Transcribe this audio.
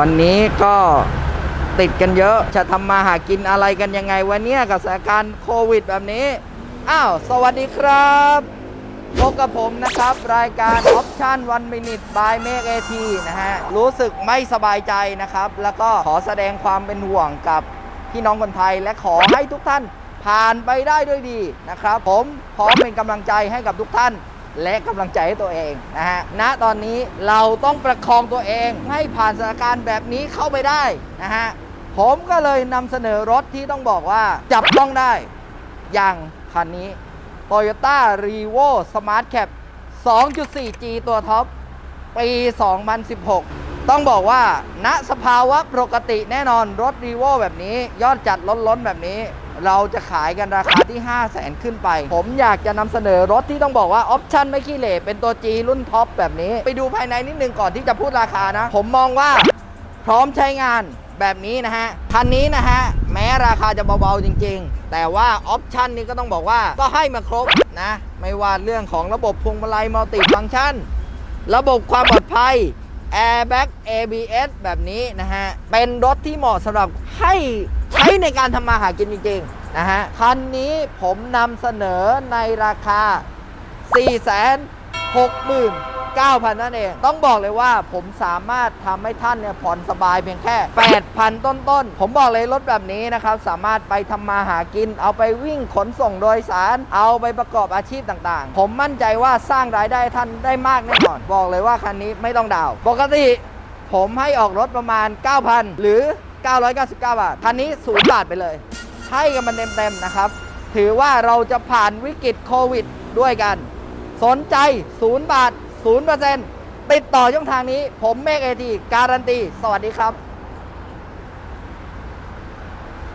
วันนี้ก็ติดกันเยอะ จะทำมาหากินอะไรกันยังไงวันนี้กับสถานการณ์โควิดแบบนี้ อ้าว สวัสดีครับพบกับผมนะครับ รายการ Option One Minute by Make AT นะฮะ รู้สึกไม่สบายใจนะครับ แล้วก็ขอแสดงความเป็นห่วงกับพี่น้องคนไทย และขอให้ทุกท่านผ่านไปได้ด้วยดีนะครับ ผมพร้อมเป็นกำลังใจให้กับทุกท่าน และกำลังใจให้ตัวเองนะฮะณตอนนี้เราต้องประคองตัวเองให้ผ่านสถานการณ์แบบนี้เข้าไปได้นะฮะผมก็เลยนำเสนอรถที่ต้องบอกว่า จับต้องได้อย่างคันนี้ Toyota r e v o Smart Cap 2.4G ตัวท็อป ปี 2016 ต้องบอกว่า ณ สภาวะปกติแน่นอนรถ r e v o แบบนี้ ยอดจัดล้นๆแบบนี้ เราจะขายกันราคาที่ 5 0 0แสนขึ้นไป ผมอยากจะนำเสนอรถที่ต้องบอกว่าออปชั่นไม่ขี้เหร่เป็นตัว G รุ่นท็อปแบบนี้ ไปดูภายในนิดนึงก่อนที่จะพูดราคานะ ผมมองว่าพร้อมใช้งานแบบนี้นะฮะคันนี้นะฮะ แม้ราคาจะเบา ๆ จริง ๆ แต่ว่าออปชันนี้ก็ต้องบอกว่าก็ให้มาครบนะ ไม่ว่าเรื่องของระบบพวงมาลัยมัลติฟังชัน ระบบความปลอดภัย Airbag ABS แบบนี้นะฮะ เป็นรถที่เหมาะสำหรับให้ ใช้ในการทำมาหากินจริงๆนะฮะ คันนี้ผมนำเสนอในราคา 469,000 นั่นเอง ต้องบอกเลยว่าผมสามารถทำให้ท่านเนี่ยผ่อนสบายเพียงแค่ 8,000 ต้นๆ ผมบอกเลยรถแบบนี้นะครับ สามารถไปทำมาหากิน เอาไปวิ่งขนส่งโดยสาร เอาไปประกอบอาชีพต่างๆ ผมมั่นใจว่าสร้างรายได้ท่านได้มากแน่นอน บอกเลยว่าคันนี้ไม่ต้องดาวน์ปกติผมให้ออกรถประมาณ 9,000 หรือ 999 บาท คันนี้ศูนย์บาทไปเลย ให้กันมันเต็มๆนะครับ ถือว่าเราจะผ่านวิกฤตโควิดด้วยกัน สนใจ0บาท0%ติดต่อช่องทางนี้ ผมเมฆเอทีการันตี สวัสดีครับ